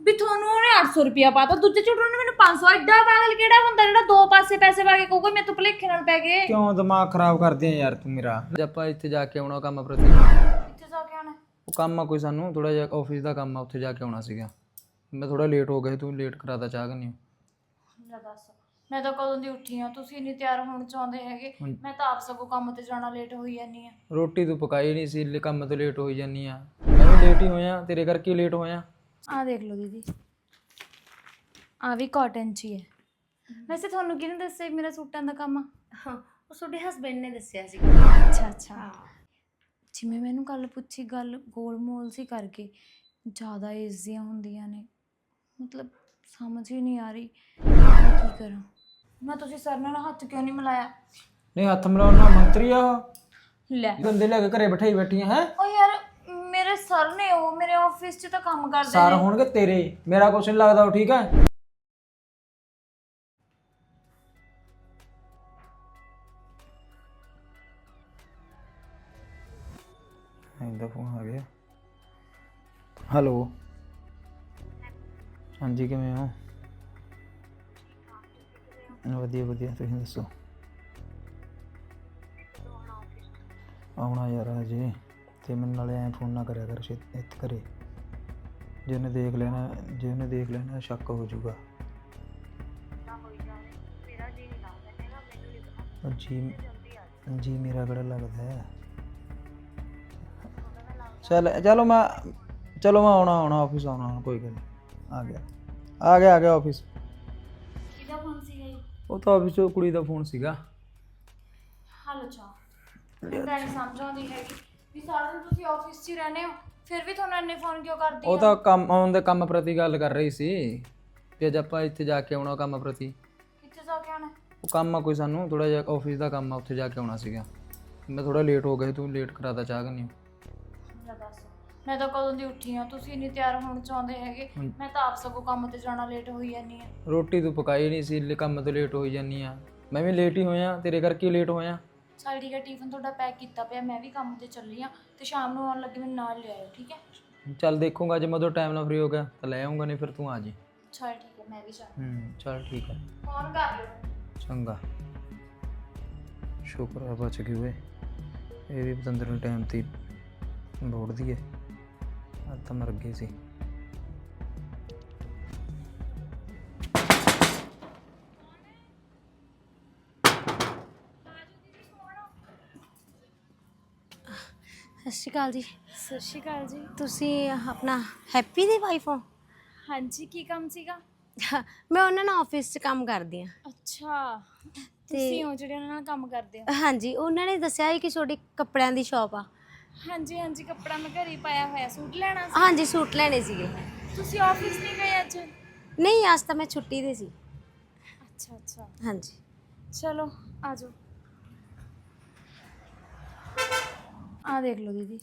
ਵੀ ਤੁਹਾਨੂੰ ਉਹਨੇ 800 ਰੁਪਿਆ ਪਾਤਾ ਦੂਜੇ ਝੂਠ ਨੇ ਮੈਨੂੰ 500 ਐਡਾ ਪਾਗਲ ਕਿਹੜਾ ਹੁੰਦਾ ਜਿਹੜਾ ਦੋ ਪਾਸੇ ਪੈਸੇ ਪਾ ਕੇ ਕਹੂਗਾ ਮੈਂ ਤਾਂ ਭੁਲੇਖੇ ਨਾਲ ਪੈ ਗਏ? ਕਿਉਂ ਦਿਮਾਗ ਖਰਾਬ ਕਰਦੀ ਆ ਯਾਰ ਤੂੰ ਮੇਰਾ? ਜੇ ਆਪਾਂ ਇੱਥੇ ਜਾ ਕੇ ਆਉਣਾ ਕੰਮ ਪ੍ਰਤੀ। ਕਿੱਥੇ ਜਾ ਕੇ ਆਣਾ ਉਹ ਕੰਮ ਆ ਕੋਈ ਸਾਨੂੰ ਥੋੜਾ ਜਿਹਾ ਆਫਿਸ ਦਾ ਕੰਮ ਆ ਉੱਥੇ ਜਾ ਕੇ ਆਉਣਾ ਸੀਗਾ। ਮੈਂ ਥੋੜਾ ਲੇਟ ਹੋ ਗਿਆ ਸੀ, ਤੂੰ ਲੇਟ ਕਰਾਤਾ ਚਾਹ ਕਰਨੀ ਲੈ ਦੱਸ ਮੈਂ ਤਾਂ ਕਦੋਂ ਦੀ ਉੱਠੀ ਆ? ਤੁਸੀਂ ਨਹੀਂ ਤਿਆਰ ਹੋਣ ਚਾਹੁੰਦੇ ਹੈਗੇ। ਹੁਣ- ਮੈਂ ਤਾਂ ਆਪ ਸਗੋਂ ਕੰਮ ਤੇ ਜਾਣਾ ਲੇਟ ਹੋਈ ਜਾਨੀ ਆ। ਰੋਟੀ ਤੂੰ ਪਕਾਈ ਨਹੀਂ ਸੀ ਲੈ ਕੰਮ ਤੋਂ ਲੇਟ ਹੋਈ ਜਾਨੀ ਆ। ਮੈਂ ਵੀ ਲੇਟ ਹੀ ਹੋਇਆ ਤੇਰੇ ਕਰਕੇ ਲੇਟ ਹੋਇਆ। ਆ ਦੇਖ ਲਓ ਦੀਦੀ। ਆ ਵੀ ਕਾਟਨ ਚ ਹੀ ਹੈ। ਵੈਸੇ ਤੁਹਾਨੂੰ ਕਿਹਨੇ ਦੱਸਿਆ ਵੀ ਮੇਰਾ ਸੂਟਾਂ ਦਾ ਕੰਮ ਆ? ਹਾਂ ਉਹ ਤੁਹਾਡੇ ਹਸਬੰਡ ਨੇ ਦੱਸਿਆ ਸੀ। ਅੱਛਾ ਅੱਛਾ। ਜਿਵੇਂ ਮੈਨੂੰ ਕੱਲ ਪੁੱਛੀ ਗੱਲ ਗੋਲ ਮੋਲ ਸੀ ਕਰਕੇ ਜ਼ਿਆਦਾ ਏਜ ਦੀਆਂ ਹੁੰਦੀਆਂ ਨੇ। ਮਤਲਬ ਸਮਝ ਹੀ ਨਹੀਂ ਆ ਰਹੀ ਮੈਂ ਕੀ ਕਰਾਂ? ਮੈਂ ਤੁਸੀਂ ਸਰ ਨਾਲ ਹੱਥ ਕਿਉਂ ਨਹੀਂ ਮਿਲਾਇਆ? ਨਹੀਂ ਹੱਥ ਮਿਲਾਉਣਾ ਮੰਤਰੀ ਆ ਉਹ। ਲੈ। ਗੰਦੇ ਲੈ ਕੇ ਘਰੇ ਬਿਠਾਈ ਬੈਠੀਆਂ ਹੈ? ਓ ਯਾਰ ਸਰ ਨੇ ਉਹ ਮੇਰੇ ਆਫਿਸ 'ਚ ਤਾਂ ਕੰਮ ਕਰਦੇ ਸਾਰ ਨੇ। ਹੋਣਗੇ ਤੇਰੇ। ਮੇਰਾ ਕੁਛ ਨਹੀਂ ਲੱਗਦਾ ਉਹ ਠੀਕ ਹੈ? ਇਹਦਾ ਫੋਨ ਆ ਗਿਆ। ਹੈਲੋ ਹਾਂਜੀ ਕਿਵੇਂ ਹੋ? ਵਧੀਆ ਵਧੀਆ। ਤੁਸੀਂ ਦੱਸੋ? ਆਉਣਾ ਯਾਰ ਹਜੇ। ਤੇ ਮੈਨੂੰ ਨਾਲੇ ਐ ਫੋਨ ਨਾ ਕਰਿਆ ਕਰ ਛੇਤੀ ਇੱਥੇ ਕਰੇ ਜੇ ਉਹਨੇ ਦੇਖ ਲੈਣਾ ਜੇ ਉਹਨੇ ਦੇਖ ਲੈਣਾ ਸ਼ੱਕ ਹੋ ਜਾਊਗਾ। ਉਹ ਜੀ ਜੀ ਮੇਰਾ ਕਿਹੜਾ ਲੱਗਦਾ ਹੈ? ਚਲ ਚਲੋ ਮੈਂ ਚਲੋ ਮੈਂ ਆਉਣਾ ਆਉਣਾ ਆਫਿਸ ਆਉਣਾ ਕੋਈ ਗੱਲ ਨਹੀਂ ਆ ਗਿਆ। ਆ ਗਿਆ ਆ ਗਿਆ ਆਫਿਸ ਕਿਹਦਾ ਫੋਨ ਸੀ ਉਹ ਤਾਂ ਆਫਿਸ ਤੋਂ ਕੁੜੀ ਦਾ ਫੋਨ ਸੀਗਾ। ਹਲੋ ਚਾ ਮੈਂ ਨਹੀਂ ਸਮਝ ਆਉਂਦੀ ਹੈਗੀ। ਵੀ ਸਾਰਾ ਦਿਨ ਤੁਸੀਂ ਆਫਿਸ 'ਚ ਹੀ ਰਹਿੰਦੇ ਹੋ ਫਿਰ ਵੀ ਤੁਹਾਨੂੰ ਇੰਨੇ ਫੋਨ ਕਿਉਂ ਕਰਦੀ ਉਹ ਤਾਂ ਕੰਮ ਆਉਣ ਦੇ ਕੰਮ ਪ੍ਰਤੀ ਗੱਲ ਕਰ ਰਹੀ ਸੀ ਕਿ ਅੱਜ ਆਪਾਂ ਇੱਥੇ ਜਾ ਕੇ ਆਉਣਾ ਕੰਮ ਪ੍ਰਤੀ। ਕਿੱਥੇ ਜਾ ਕੇ ਆਣਾ ਉਹ ਕੰਮ ਆ ਕੋਈ ਸਾਨੂੰ ਥੋੜਾ ਜਿਹਾ ਆਫਿਸ ਦਾ ਕੰਮ ਆ ਉੱਥੇ ਜਾ ਕੇ ਆਉਣਾ ਸੀਗਾ। ਮੈਂ ਥੋੜਾ ਲੇਟ ਹੋ ਗਿਆ ਤੂੰ ਲੇਟ ਕਰਾਤਾ ਚਾਹ ਕਰਨੀ ਲੈ ਦੱਸ ਮੈਂ ਤਾਂ ਕਦੋਂ ਦੀ ਉੱਠੀ ਆ? ਤੁਸੀਂ ਨਹੀਂ ਤਿਆਰ ਹੋਣ ਚਾਹੁੰਦੇ ਹੈਗੇ ਮੈਂ ਤਾਂ ਆਪ ਸਗੋਂ ਕੰਮ ਤੇ ਜਾਣਾ ਲੇਟ ਹੋਈ ਜਾਨੀ ਆ। ਰੋਟੀ ਤੂੰ ਪਕਾਈ ਨਹੀਂ ਸੀ ਲੈ ਕੰਮ ਤੋਂ ਲੇਟ ਹੋਈ ਜਾਨੀ ਆ। ਮੈਂ ਵੀ ਲੇਟ ਹੀ ਹੋਇਆ ਤੇਰੇ ਕਰਕੇ ਲੇਟ ਹੋਇਆ। ਚੱਲ ਠੀਕ ਹੈ ਟਿਫਨ ਤੁਹਾਡਾ ਪੈਕ ਕੀਤਾ ਪਿਆ ਮੈਂ ਵੀ ਕੰਮ ਤੇ ਚੱਲੀ ਆ ਤੇ ਸ਼ਾਮ ਨੂੰ ਆਉਣ ਲੱਗੇ ਮੈਨੂੰ ਨਾਲ ਲਿਆਇਓ ਠੀਕ ਹੈ? ਚੱਲ ਦੇਖੂੰਗਾ ਜੇ ਮੈਂ ਉਦੋਂ ਟਾਈਮ ਨਾਲ ਫ੍ਰੀ ਹੋ ਗਿਆ ਤਾਂ ਲੈ ਆਉਂਗਾ ਨਹੀਂ ਫਿਰ ਤੂੰ ਆ ਜੀ। ਚੱਲ ਠੀਕ ਹੈ ਮੈਂ ਵੀ ਚੱਲ। ਹੂੰ ਚੱਲ ਠੀਕ ਹੈ। ਫੋਨ ਕਰ ਲਿਓ। ਚੰਗਾ। ਸ਼ੁਕਰ ਆ ਬਚ ਗਈ ਓਏ। ਇਹ ਵੀ ਪਤੰਦਰ ਨੂੰ ਟਾਈਮ ਤੇ ਲੋੜਦੀ ਹੈ। ਅੱਜ ਤਾਂ ਮਰ ਗਈ ਸੀ। ਸਤਿ ਸ਼੍ਰੀ ਅਕਾਲ ਜੀ। ਸਤਿ ਸ਼੍ਰੀ ਅਕਾਲ ਜੀ। ਤੁਸੀਂ ਆਪਣਾ ਹੈਪੀ ਦੀ ਵਾਈਫ ਹੋ? ਹਾਂਜੀ ਕੀ ਕੰਮ ਸੀਗਾ? ਮੈਂ ਉਹਨਾਂ ਨਾਲ ਆਫਿਸ 'ਚ ਕੰਮ ਕਰਦੀ ਹਾਂ। ਅੱਛਾ ਤੁਸੀਂ ਹੋ ਜਿਹੜੇ ਉਹਨਾਂ ਨਾਲ ਕੰਮ ਕਰਦੇ ਹੋ? ਹਾਂਜੀ ਉਹਨਾਂ ਨੇ ਦੱਸਿਆ ਸੀ ਕਿ ਤੁਹਾਡੀ ਕੱਪੜਿਆਂ ਦੀ ਸ਼ਾਪ ਆ। ਹਾਂਜੀ ਹਾਂਜੀ ਕੱਪੜਾ ਮੈਂ ਘਰੇ ਹੀ ਪਾਇਆ ਹੋਇਆ ਸੂਟ ਲੈਣਾ ਸੀ? ਹਾਂਜੀ ਸੂਟ ਲੈਣੇ ਸੀਗੇ। ਤੁਸੀਂ ਆਫਿਸ ਨਹੀਂ ਗਏ ਅੱਜ? ਨਹੀਂ ਅੱਜ ਤਾਂ ਮੈਂ ਛੁੱਟੀ ਤੇ ਸੀ। ਅੱਛਾ ਅੱਛਾ। ਹਾਂਜੀ। ਚਲੋ ਆ ਜਾਓ ਆ ਦੇਖ ਲਓ ਦੀਦੀ।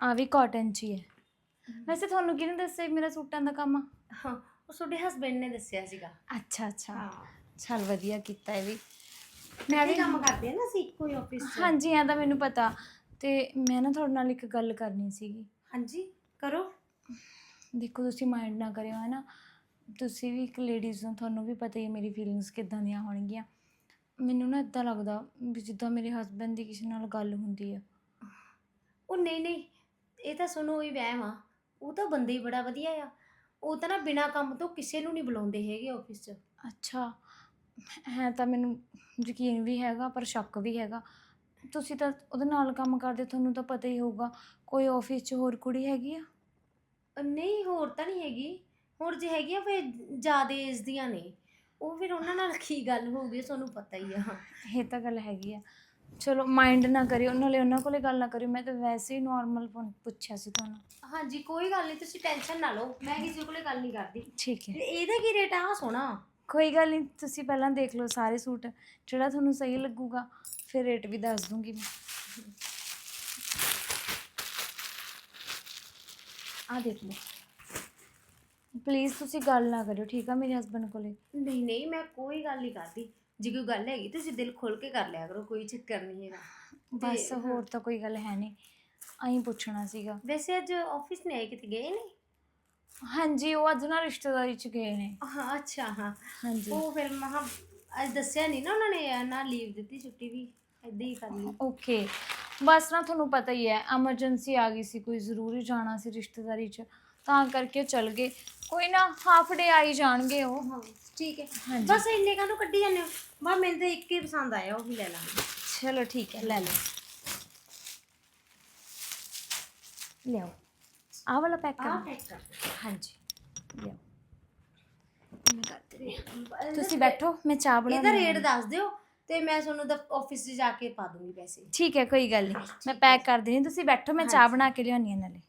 ਆ ਵੀ ਕਾਟਨ ਚ ਹੀ ਹੈ। ਵੈਸੇ ਤੁਹਾਨੂੰ ਕਿਹਨੇ ਦੱਸਿਆ ਵੀ ਮੇਰਾ ਸੂਟਾਂ ਦਾ ਕੰਮ? ਆ ਹਾਂ ਉਹ ਤੁਹਾਡੇ ਹਸਬੰਡ ਨੇ ਦੱਸਿਆ ਸੀਗਾ। ਅੱਛਾ ਅੱਛਾ। ਚਲ ਵਧੀਆ ਕੀਤਾ ਇਹ ਵੀ। ਮੈਂ ਵੀ ਕੰਮ ਕਰਦੀ ਹਾਂ ਨਾ ਸੀ ਕੋਈ ਆਫਿਸ 'ਚ? ਹਾਂਜੀ ਐਂ ਤਾਂ ਮੈਨੂੰ ਪਤਾ। ਤੇ ਮੈਂ ਨਾ ਤੁਹਾਡੇ ਨਾਲ ਇੱਕ ਗੱਲ ਕਰਨੀ ਸੀਗੀ। ਹਾਂਜੀ ਕਰੋ। ਦੇਖੋ ਤੁਸੀਂ ਮਾਈਂਡ ਨਾ ਕਰਿਓ ਹੈ ਨਾ ਤੁਸੀਂ ਵੀ ਇੱਕ ਲੇਡੀਜ਼ ਹੋ ਤੁਹਾਨੂੰ ਵੀ ਪਤਾ ਹੀ ਹੈ ਮੇਰੀ ਫੀਲਿੰਗਸ ਕਿੱਦਾਂ ਦੀਆਂ ਹੋਣਗੀਆਂ। ਮੈਨੂੰ ਨਾ ਇਦਾਂ ਲੱਗਦਾ ਵੀ ਜਿੱਦਾਂ ਮੇਰੇ ਹਸਬੰਡ ਦੀ ਕਿਸੇ ਨਾਲ ਗੱਲ ਹੁੰਦੀ ਆ। ਉਹ ਨਹੀਂ ਨਹੀਂ ਇਹ ਤਾਂ ਸੁਣੋ ਹੀ ਵਹਿਮ ਆ। ਉਹ ਤਾਂ ਬੰਦੇ ਹੀ ਬੜਾ ਵਧੀਆ ਆ। ਉਹ ਤਾਂ ਨਾ ਬਿਨਾ ਕੰਮ ਤੋਂ ਕਿਸੇ ਨੂੰ ਨਹੀਂ ਬੁਲਾਉਂਦੇ ਹੈਗੇ ਆਫਿਸ 'ਚ। ਅੱਛਾ ਹੈ ਤਾਂ ਮੈਨੂੰ ਯਕੀਨ ਵੀ ਹੈਗਾ ਪਰ ਸ਼ੱਕ ਵੀ ਹੈਗਾ। ਤੁਸੀਂ ਤਾਂ ਉਹਦੇ ਨਾਲ ਕੰਮ ਕਰਦੇ ਤੁਹਾਨੂੰ ਤਾਂ ਪਤਾ ਹੀ ਹੋਊਗਾ ਕੋਈ ਆਫਿਸ 'ਚ ਹੋਰ ਕੁੜੀ ਹੈਗੀ ਆ? ਨਹੀਂ ਹੋਰ ਤਾਂ ਨਹੀਂ ਹੈਗੀ। ਹੋਰ ਜੇ ਹੈਗੀ ਆ ਫਿਰ ਜ਼ਿਆਦਾ ਏਜ ਦੀਆਂ ਨੇ। ਉਹ ਫਿਰ ਉਹਨਾਂ ਨਾਲ ਕੀ ਗੱਲ ਹੋਊਗੀ ਤੁਹਾਨੂੰ ਪਤਾ ਹੀ ਆ। ਇਹ ਤਾਂ ਗੱਲ ਹੈਗੀ ਆ। ਚਲੋ ਮਾਈਂਡ ਨਾ ਕਰਿਓ ਨਾਲੇ ਉਹਨਾਂ ਕੋਲੇ ਗੱਲ ਨਾ ਕਰਿਓ। ਮੈਂ ਤਾਂ ਵੈਸੇ ਹੀ ਨਾਰਮਲ ਪੁੱਛਿਆ ਸੀ ਤੁਹਾਨੂੰ। ਹਾਂਜੀ ਕੋਈ ਗੱਲ ਨਹੀਂ ਤੁਸੀਂ ਟੈਨਸ਼ਨ ਨਾ ਲਓ। ਮੈਂ ਕਿਸੇ ਕੋਲੇ ਗੱਲ ਨਹੀਂ ਕਰਦੀ। ਠੀਕ ਹੈ। ਇਹਦਾ ਕੀ ਰੇਟ ਆ? ਸੋਹਣਾ। ਕੋਈ ਗੱਲ ਨਹੀਂ ਤੁਸੀਂ ਪਹਿਲਾਂ ਦੇਖ ਲਓ ਸਾਰੇ ਸੂਟ। ਜਿਹੜਾ ਤੁਹਾਨੂੰ ਸਹੀ ਲੱਗੂਗਾ ਫਿਰ ਰੇਟ ਵੀ ਦੱਸ ਦੂੰਗੀ ਮੈਂ। ਆ ਦੇਖ ਲਓ। ਪਲੀਜ਼ ਤੁਸੀਂ ਗੱਲ ਨਾ ਕਰਿਓ ਠੀਕ ਆ ਮੇਰੇ ਹਸਬੰਡ ਕੋਲੇ? ਨਹੀਂ ਨਹੀਂ ਮੈਂ ਕੋਈ ਗੱਲ ਨਹੀਂ ਕਰਦੀ। ਜੇ ਕੋਈ ਗੱਲ ਹੈਗੀ ਤੁਸੀਂ ਦਿਲ ਖੋਲ ਕੇ ਕਰ ਲਿਆ ਕਰੋ ਕੋਈ ਚੱਕਰ ਨਹੀਂ ਹੈਗਾ। ਬਸ ਤੇ, ਹੋਰ ਤਾਂ ਕੋਈ ਗੱਲ ਹੈ ਨਹੀਂ। ਆਈ ਪੁੱਛਣਾ ਸੀਗਾ। ਵੈਸੇ ਅੱਜ ਆਫਿਸ ਨਹੀਂ ਆਏ ਕਿਤੇ ਗਏ ਨਹੀਂ? ਹਾਂਜੀ ਉਹ ਅੱਜ ਨਾ ਰਿਸ਼ਤੇਦਾਰੀ ਚ ਗਏ ਨੇ। ਹਾਂ ਅੱਛਾ ਹਾਂ। ਹਾਂਜੀ। ਉਹ ਫਿਰ ਮਹਾ ਅੱਜ ਦੱਸਿਆ ਨਹੀਂ ਨਾ ਉਹਨਾਂ ਨੇ ਨਾ ਲੀਵ ਦਿੱਤੀ ਛੁੱਟੀ ਵੀ ਏਦਾਂ ਹੀ ਕਰ ਲਈ। ਓਕੇ ਬਸ ਨਾ ਤੁਹਾਨੂੰ ਪਤਾ ਹੀ ਹੈ ਐਮਰਜੈਂਸੀ ਆ ਗਈ ਸੀ ਕੋਈ ਜ਼ਰੂਰੀ ਜਾਣਾ ਸੀ ਰਿਸ਼ਤੇਦਾਰੀ ਚ। ਤਾਂ ਕਰਕੇ ਚਲ ਗਏ। ਕੋਈ ਨਾ ਹਾਫ ਡੇ ਆਈ ਜਾਣਗੇ ਉਹ। ਹਾਂ ਠੀਕ ਹੈ। ਹਾਂਜੀ। ਬਸ ਇੰਨੇ ਕਾਹਨੂੰ ਕੱਢੀ ਜਾਂਦੇ ਹੋ? ਬਾ ਮੈਨੂੰ ਤਾਂ ਇੱਕ ਹੀ ਪਸੰਦ ਆਇਆ ਉਹ ਹੀ ਲੈ ਲਾਂਗੇ। ਚਲੋ ਠੀਕ ਹੈ। ਲੈ ਲਓ। ਲਿਆਓ। ਆਹ ਵਾਲਾ ਪੈਕ ਆਹ ਕਰ ਪੈਕ ਕਰ ਦਿਓ। ਹਾਂਜੀ। ਲਿਆਓ। ਮੈਂ ਕਰ ਰਹੀ ਹਾਂ। ਤੁਸੀਂ ਬੈਠੋ ਮੈਂ ਚਾਹ ਬਣਾ ਇਹਦਾ ਰੇਟ ਦੱਸ ਦਿਓ ਤੇ ਮੈਂ ਤੁਹਾਨੂੰ ਦਾ ਆਫਿਸ 'ਚ ਜਾ ਕੇ ਪਾ ਦੂੰਗੀ ਪੈਸੇ। ਠੀਕ ਹੈ ਕੋਈ ਗੱਲ ਨਹੀਂ ਮੈਂ ਪੈਕ ਕਰ ਦੇਣੀ ਤੁਸੀਂ ਬੈਠੋ ਮੈਂ ਚਾਹ। ਬਣਾ ਕੇ ਲਿਆਉਣੀ ਹੈ ਨਾਲੇ।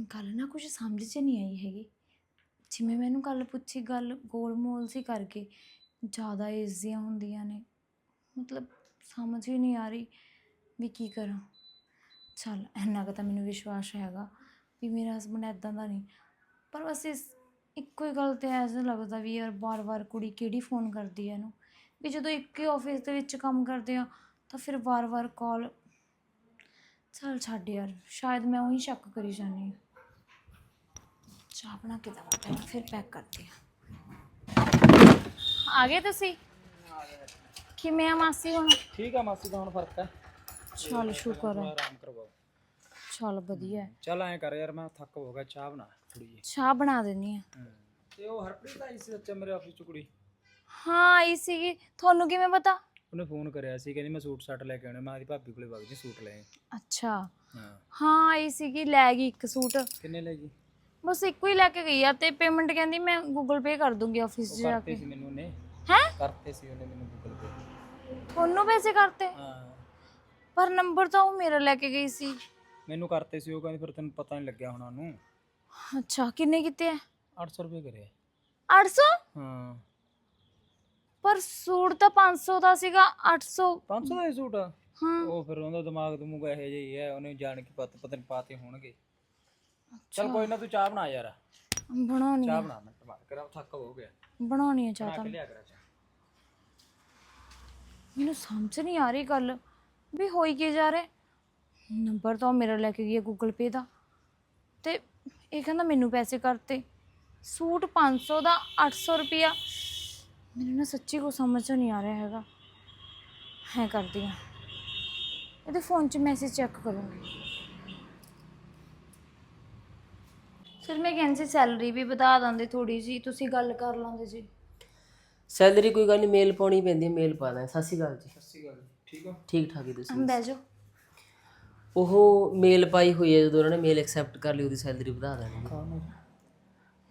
ਗੱਲ ਨਾ ਕੁਝ ਸਮਝ 'ਚ ਨਹੀਂ ਆਈ ਹੈਗੀ। ਜਿਵੇਂ ਮੈਨੂੰ ਕੱਲ ਪੁੱਛੀ ਗੱਲ ਗੋਲ ਮੋਲ ਸੀ ਕਰਕੇ, ਜ਼ਿਆਦਾ ਏਜ ਦੀਆਂ ਹੁੰਦੀਆਂ ਨੇ। ਮਤਲਬ ਸਮਝ ਹੀ ਨਹੀਂ ਆ ਰਹੀ ਵੀ ਕੀ ਕਰਾਂ। ਚੱਲ, ਇੰਨਾ ਕੁ ਤਾਂ ਮੈਨੂੰ ਵਿਸ਼ਵਾਸ ਹੈਗਾ ਵੀ ਮੇਰਾ ਹਸਬੰਡ ਐਦਾਂ ਦਾ ਨਹੀਂ। ਪਰ ਬਸ ਇਸ ਇੱਕੋ ਹੀ ਗੱਲ ਤੇ ਐਸਾ ਲੱਗਦਾ ਵੀ ਯਾਰ ਵਾਰ-ਵਾਰ ਕੁੜੀ ਕਿਹੜੀ ਫੋਨ ਕਰਦੀ ਹੈ ਇਹਨੂੰ? ਵੀ ਜਦੋਂ ਇੱਕ ਹੀ ਆਫਿਸ ਦੇ ਵਿੱਚ ਕੰਮ ਕਰਦੇ ਆ, ਤਾਂ ਫਿਰ ਵਾਰ-ਵਾਰ ਕਾਲ ਚੱਲ ਛੱਡ ਯਾਰ, ਸ਼ਾਇਦ ਮੈਂ ਉਹੀ ਸ਼ੱਕ ਕਰੀ ਜਾਂਦੀ ਹਾਂ। ਚਾਹ ਬਣਾ ਕੇ ਦਵਾਂ ਪਹਿਲਾਂ ਫਿਰ ਪੈਕ ਕਰਦੀ ਆ ਆ ਗਏ ਤੁਸੀਂ? ਕਿਵੇਂ ਆ ਮਾਸੀ ਹੁਣ? ਠੀਕ ਆ ਮਾਸੀ ਦਾ ਹੁਣ ਫ਼ਰਕ ਹੈ। ਚੱਲ ਸ਼ੁਕਰ ਹੈ। ਆਰਾਮ ਕਰਵਾਓ। ਚੱਲ ਵਧੀਆ ਹੈ। ਚੱਲ ਐਂ ਕਰ ਯਾਰ ਮੈਂ ਥੱਕ ਹੋ ਗਿਆ ਚਾਹ ਬਣਾ ਥੋੜੀ ਜੀ ਚਾਹ ਬਣਾ ਦਿੰਨੀ ਆ ਤੇ ਉਹ ਹਰਪ੍ਰੀਤ ਆਈ ਸੀ ਸੱਚਾ ਮੇਰੇ ਆਫਿਸ ਚ ਕੁੜੀ? ਹਾਂ ਆਈ ਸੀਗੀ। ਤੁਹਾਨੂੰ ਕਿਵੇਂ ਪਤਾ? ਉਹਨੇ ਫੋਨ ਕਰਿਆ ਸੀ ਕਹਿੰਦੀ ਮੈਂ ਸੂਟ ਸੱਟ ਲੈ ਕੇ ਆਉਣਾ ਮੈਂ ਆਦੀ ਭਾਬੀ ਕੋਲੇ ਵਗ ਜੀ ਸੂਟ ਲੈ ਆਈ। ਅੱਛਾ। ਹਾਂ। ਹਾਂ ਆਈ ਸੀਗੀ ਲੈ ਗਈ ਇੱਕ ਸੂਟ। ਕਿੰਨੇ ਲੈ ਗਈ? ਬਸ ਇੱਕੋ ਹੀ ਲੈ ਕੇ ਗਈ ਆ ਤੇ ਪੇਮੈਂਟ ਕਹਿੰਦੀ ਮੈਂ ਗੂਗਲ ਪੇ ਕਰ ਦੂੰਗੀ ਆਫਿਸ 'ਚ ਜਾ ਕਰਤੇ ਕੇ। ਸੀ ਮੈਨੂੰ ਉਹਨੇ। ਹੈ? ਕਰਤੇ ਸੀ ਉਹਨੇ ਮੈਨੂੰ ਗੂਗਲ ਪੇ ਤੁਹਾਨੂੰ ਪੈਸੇ ਕਰਤੇ? ਹਾਂ। ਪਰ ਨੰਬਰ ਤਾਂ ਉਹ ਮੇਰਾ ਲੈ ਕੇ ਗਈ ਸੀ। ਮੈਨੂੰ ਕਰਤੇ ਸੀ ਉਹ ਕਹਿੰਦੀ ਫਿਰ ਤੈਨੂੰ ਪਤਾ ਨਹੀਂ ਲੱਗਿਆ ਹੋਣਾ ਉਹਨੂੰ। ਅੱਛਾ ਕਿੰਨੇ ਕੀਤੇ ਆ? 800 ਰੁਪਏ ਕਰਿਆ। 800 ਹਾਂ। ਪਰ ਸੂਟ ਤਾਂ 500 ਦਾ ਸੀਗਾ 800 500 ਦਾ ਸੂਟ ਆ? ਹਾਂ। ਉਹ ਫਿਰ ਉਹਦਾ ਦਿਮਾਗ ਦਮੂਗ ਇਹੋ ਜਿਹਾ ਹੀ ਹੈ ਉਹਨੇ ਜਾਣ ਕੇ ਪਤ ਪਤਾ ਨਹੀਂ ਪਾਤੇ ਹੋਣਗੇ। ਚਲ ਕੋਈ ਨਾ ਤੂੰ ਚਾਹ ਬਣਾ ਯਾਰ। ਬਣਾਉਣੀ ਚਾਹ ਬਣਾ ਮੈਂ ਟਮਾਟਰ ਕਰਾ ਥੱਕ ਹੋ ਗਿਆ ਬਣਾਉਣੀ ਆ ਚਾਹ ਬਣਾ ਤਾਂ। ਕੇ ਲਿਆ ਕਰਾ ਚਾਹ। ਮੈਨੂੰ ਸਮਝ ਨਹੀਂ ਆ ਰਹੀ ਗੱਲ ਵੀ ਹੋਈ ਕੀ ਜਾ ਰਿਹਾ। ਨੰਬਰ ਤਾਂ ਉਹ ਮੇਰਾ ਲੈ ਕੇ ਗਿਆ ਗੂਗਲ ਪੇ ਦਾ। ਤੇ ਇਹ ਕਹਿੰਦਾ ਮੈਨੂੰ ਪੈਸੇ ਕਰਤੇ। ਸੂਟ 500 ਦਾ 800 ਰੁਪਿਆ ਮੈਨੂੰ ਨਾ ਸੱਚੀ ਕੋ ਸਮਝ 'ਚ ਨਹੀਂ ਆ ਰਿਹਾ ਹੈਗਾ। ਹੈ ਕਰਦੀ ਆ। ਇਹਦੇ ਫੋਨ 'ਚ ਮੈਸੇਜ ਚੈੱਕ ਕਰੂੰਗੀ। ਫਿਰ ਮੈਂ ਕਹਿੰਦੀ ਸੀ ਸੈਲਰੀ ਵੀ ਵਧਾ ਦਿੰਦੇ ਥੋੜੀ ਜੀ ਤੁਸੀਂ ਗੱਲ ਕਰ ਲਾਂਦੇ ਜੀ। ਸੈਲਰੀ ਕੋਈ ਗੱਲ ਨਹੀਂ ਮੇਲ ਪਾਉਣੀ ਪੈਂਦੀ ਹੈ ਮੇਲ ਪਾ ਦਾਂ ਸਤਿ ਸ਼੍ਰੀ ਅਕਾਲ ਜੀ। ਸੱਸੀ ਗੱਲ ਠੀਕ ਆ ਠੀਕ ਠਾਕ ਹੀ ਤੁਸੀਂ ਬਹਿ ਜਾਓ। ਉਹ ਮੇਲ ਪਾਈ ਹੋਈ ਹੈ ਜਦੋਂ ਉਹਨਾਂ ਨੇ ਮੇਲ ਐਕਸੈਪਟ ਕਰ ਲਈ ਉਹਦੀ ਸੈਲਰੀ ਵਧਾ ਦੇਣਗੇ।